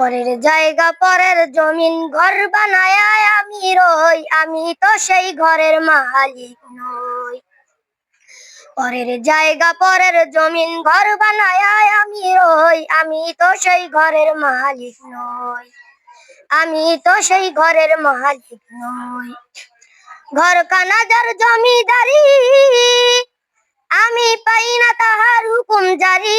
পরের জায়গা, পরের জমিন ঘর বানায় আমি রই। আমি তো সেই ঘরের মালিক নই। পরের জায়গা, পরের জমিন ঘর বানায় আমি রই। আমি তো সেই ঘরের মালিক নই। আমি তো সেই ঘরের মালিক নই। ঘর কানাজার জমিদারি, আমি পাই না তাহার হুকুম জারি।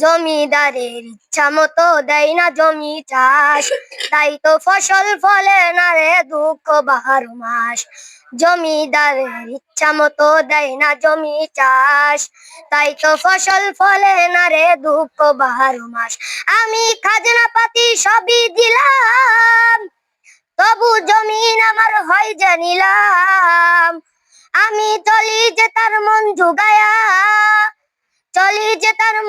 জমিদারের ইচ্ছা মতো দেয় না জমি চাষ। তাই তো ফসল ফলে না রে দুঃখ বারো মাস। জমিদারের ইচ্ছা মতো দেয় না জমি চাষ। তাই তো ফসল ফলে না রে দুঃখ বারো মাস। আমি খাজনা পাতি সবই দিলাম, তবু জমিন আমার হয় জানিলাম আমি চলি যে তার মন জুগায়া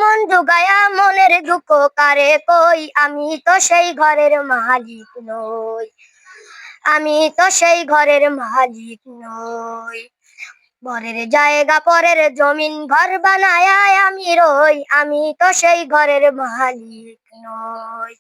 মন জুগায়া মনের দুঃখ কারে কই? আমি তো সেই ঘরের মালিক নই। আমি তো সেই ঘরের মালিক নই। পরের জায়গা, পরের জমিন ঘর বানায় আমি রই। আমি তো সেই ঘরের মালিক নই।